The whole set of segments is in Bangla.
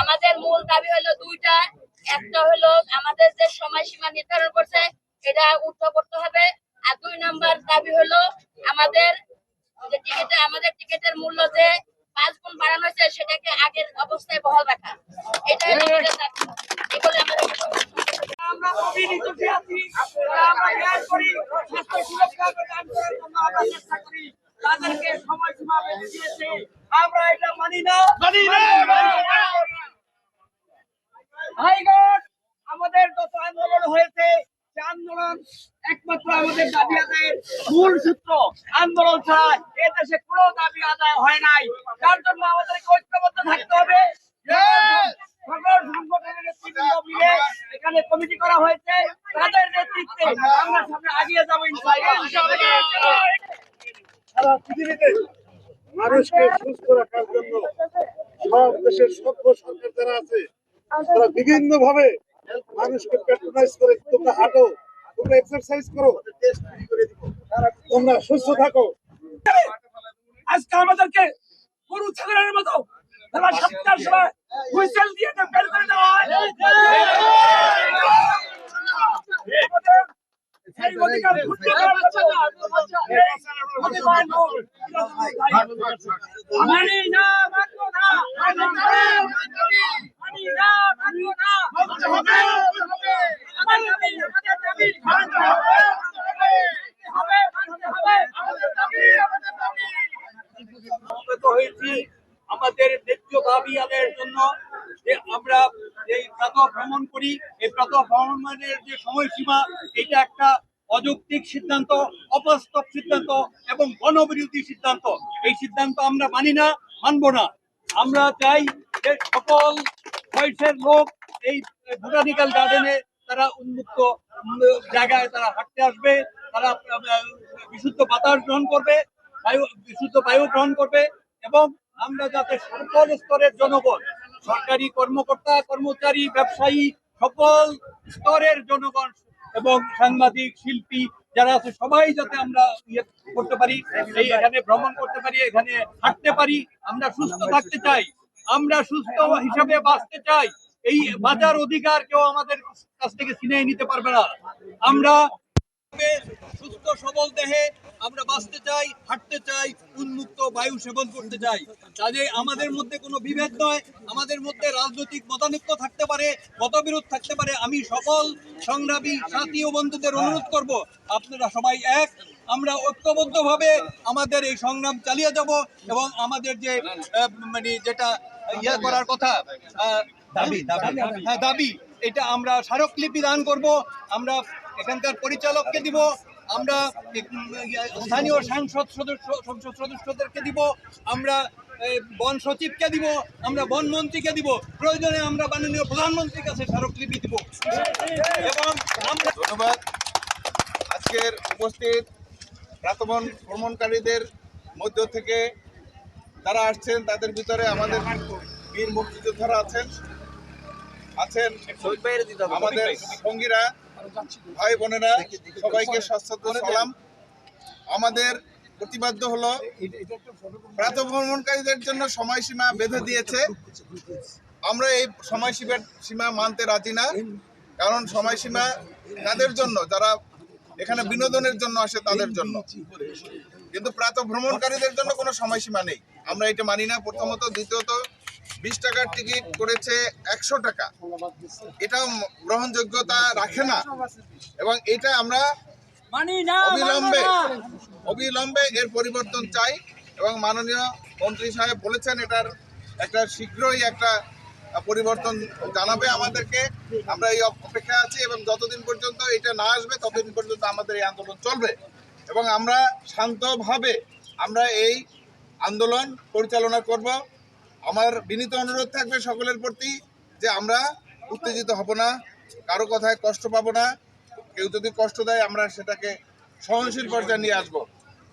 আমাদের মূল দাবি হলো দুইটা। একটা হলো আমাদের যে সময়সীমা নির্ধারণ করছে, এটা উদ্ধ করতে হবে। আর দুই নম্বর দাবি হলো আমাদের যে টিকিটে আমাদের টিকিটের মূল্য যে পাঁচ গুণ বাড়ানো হয়েছে, সেটাকে আগের অবস্থায় বহাল রাখা। এটা আমরা দিয়েছে আমরা এটা মানি না। মানি আমাদের যত আন্দোলন হয়েছে সে আন্দোলন একমাত্র আমাদের দাবি আদায়ের মূল সূত্র। আন্দোলন ছাড়া এ দেশে কোনো দাবি আদায় হয় নাই। তার জন্য আমাদেরকে ঐক্যবদ্ধ থাকতে হবে। সকল সংগঠনের নেতৃবৃন্দ মিলে এখানে কমিটি করা হয়েছে। তাদের নেতৃত্বে আমরা সামনে আগিয়ে যাব ইনশাআল্লাহ। সারা পৃথিবীতে মানুষকে সুস্থ রাখার জন্য সব দেশের সভ্য সরকার যারা আছে তারা বিভিন্ন ভাবে মানুষকে প্যাট্রোনাইজ করে তোমরা হাঁটো তোমরা এক্সারসাইজ করো তোমরা সুস্থ থাকো। আজকে আমাদেরকে গরু ছাগলের মতো বেলা সাতটার সময় হুইসেল দিয়ে বের করে দেওয়া হয়। আমাদের সেই অধিকার ফুটিয়ে দেওয়ার জন্য এই অধিকার না মানবো না। না না মানবো না মানতে হবে আমার দাবি আমাদের দাবি মানতে হবে হবে মানতে হবে আমাদের দাবি আমাদের দাবি সমবেত হয়েছি আমাদের ন্যায্য দাবি আদায়ের জন্য যে আমরা এই প্রাত ভ্রমণ করি। এই প্রাত ভ্রমণের যে সময়সীমা এটা একটা অযৌক্তিক সিদ্ধান্ত, অবাস্তব সিদ্ধান্ত এবং গণবিরোধী সিদ্ধান্ত। এই সিদ্ধান্ত আমরা মানি না, মানব না। আমরা চাই যে সকল বয়সের লোক এই বোটানিক্যাল গার্ডেনে তারা উন্মুক্ত জায়গায় তারা হাঁটতে আসবে, তারা বিশুদ্ধ বাতাস গ্রহণ করবে, বায়ু, বিশুদ্ধ বায়ু গ্রহণ করবে এবং আমরা যাতে সকল স্তরের জনগণ সরকারি কর্মকর্তা, কর্মচারী, ব্যবসায়ী, সকল স্তরের জনগণ এবং সাংবাদিক, শিল্পী যারা আছে, সবাই যাতে আমরা ইয়ে করতে পারি, এই এখানে ভ্রমণ করতে পারি, এখানে হাঁটতে পারি, আমরা সুস্থ থাকতে চাই, আমরা সুস্থ হিসাবে বাঁচতে চাই, এই বাজার অধিকার কেউ আমাদের কাছ থেকে ছিনিয়ে নিতে পারবে না। আমরা ভাবে সুস্থ সবল দেহে আমরা বাঁচতে চাই হাঁটতে চাই উন্মুক্ত বায়ু সেবন করতে চাই। কাজে আমাদের মধ্যে কোনো বিভেদ নয় আমাদের মধ্যে রাজনৈতিক মতানৈক্য থাকতে পারে মতবিরোধ থাকতে পারে। আমি সকল সংগ্রামী সাথী ও বন্ধুদের অনুরোধ করব আপনারা সবাই এক আমরা ঐক্যবদ্ধভাবে আমাদের এই সংগ্রাম চালিয়ে যাব এবং আমাদের যে মানে যেটা ইয়ে করার কথা দাবি দাবি হ্যাঁ দাবি এটা আমরা স্মারকলিপি দান করব। আমরা এখানকার পরিচালককে দিব, আমরা স্থানীয় সাংসদ সদস্য সংসদ সদস্যদেরকে দিব, আমরা বন সচিবকে দিব, আমরা বন মন্ত্রীকে দিব, প্রয়োজনে আমরা মাননীয় প্রধানমন্ত্রীর কাছে স্মারকলিপি দিব। এবং আমরা ধন্যবাদ। আজকের উপস্থিত প্রাতবন ভ্রমণকারীদের মধ্য থেকে যারা আসছেন, তাদের ভিতরে আমাদের বীর মুক্তিযোদ্ধারা আছেন। আছেন আমাদের সঙ্গীরা ভাই বোনেরা সবাইকে সশ্রদ্ধ সালাম। আমাদের প্রতিবাদ্য হলো প্রাত ভ্রমণকারীদের জন্য সময়সীমা বেঁধে দিয়েছে। আমরা এই সময়সীমার সীমা মানতে রাজি না কারণ সময়সীমা তাদের জন্য যারা এখানে বিনোদনের জন্য আসে তাদের জন্য। কিন্তু প্রাত ভ্রমণকারীদের জন্য কোনো সময়সীমা নেই। আমরা এটা মানি না প্রথমত। দ্বিতীয়ত বিশ টাকার টিকিট করেছে একশো টাকা। এটা গ্রহণযোগ্যতা রাখে না। এবং এটা আমরা অবিলম্বে অবিলম্বে এর পরিবর্তন চাই। এবং মাননীয় মন্ত্রী সাহেব বলেছেন এটার একটা শীঘ্রই একটা পরিবর্তন জানাবে আমাদেরকে। আমরা এই অপ- অপেক্ষায় আছি এবং যতদিন পর্যন্ত এটা না আসবে ততদিন পর্যন্ত আমাদের এই আন্দোলন চলবে। এবং আমরা শান্তভাবে আমরা এই আন্দোলন পরিচালনা করব। আমার বিনীত অনুরোধ থাকবে সকলের প্রতি যে আমরা উত্তেজিত হব না, কারও কথায় কষ্ট পাবো না। কেউ যদি কষ্ট দেয়, আমরা সেটাকে সহনশীল পর্যায়ে নিয়ে আসব।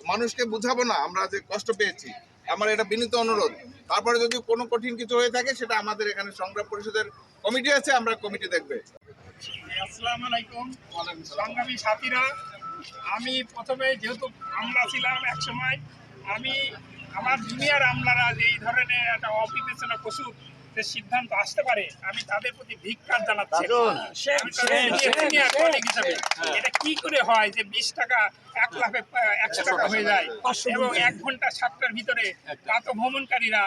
মানুষকে বুঝাবো না আমরা যে কষ্ট পেয়েছি। আমার এটা বিনীত অনুরোধ। তারপরে যদি কোনো কঠিন কিছু হয়ে থাকে, সেটা আমাদের এখানে সংগ্রাম পরিষদের কমিটি আছে, আমরা কমিটি দেখবে। আলাইকুম। সংগ্রামী সাথীরা, আমি প্রথমে যেহেতু আমরা ছিলাম এক সময় আমি আমার জুনিয়র আমলারা যে এই ধরনের একটা অবিবেচনা যে সিদ্ধান্ত আসতে পারে আমি তাদের প্রতি ধিক্কার জানাচ্ছি। হিসাবে। এটা কি করে হয় যে বিশ টাকা এক লাখে একশো টাকা হয়ে যায়? এবং এক ঘণ্টা সাতটার ভিতরে প্রাত ভ্রমণকারীরা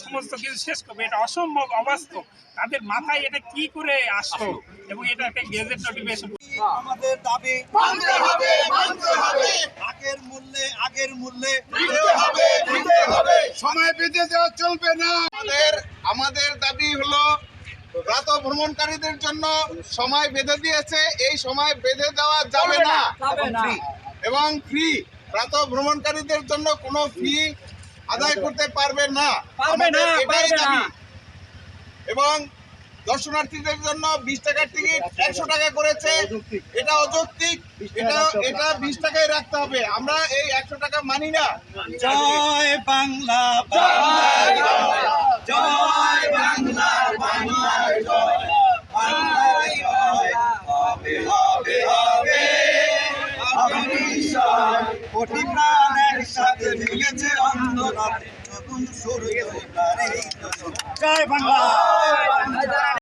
সমস্ত কিছু শেষ করবে। এটা অসম্ভব অবাস্তব। তাদের মাথায় এটা কি করে আসলো? এবং এটা একটা গেজেট নোটিফিকেশন আমাদের দাবি মানতে হবে মানতে হবে। আগের মূল্যে আগের মূল্যে। দিতে হবে দিতে হবে। সময় বেঁধে দেওয়া চলবে না। আমাদের আমাদের দাবি হলো প্রাত ভ্রমণকারীদের জন্য সময় বেঁধে দিয়েছে। এই সময় বেঁধে দেওয়া যাবে না। এবং ফ্রি প্রাত ভ্রমণকারীদের জন্য কোনো ফি আদায় করতে পারবে না। এটাই দাবি। এবং দর্শনার্থীদের জন্য বিশ টাকার টিকিট একশো টাকা করেছে। এটা অযৌক্তিক। এটা এটা বিশ টাকায় রাখতে হবে। আমরা এই একশো টাকা মানি না। জয় বাংলা। জয় জয় বাংলা বাংলায় জয়। বাংলায় জয়। হবে হবে হবে। হবে কোটি প্রাণ একসাথে মিলেছে অন্তরাতে নতুন সূর্য জয় বাংলা।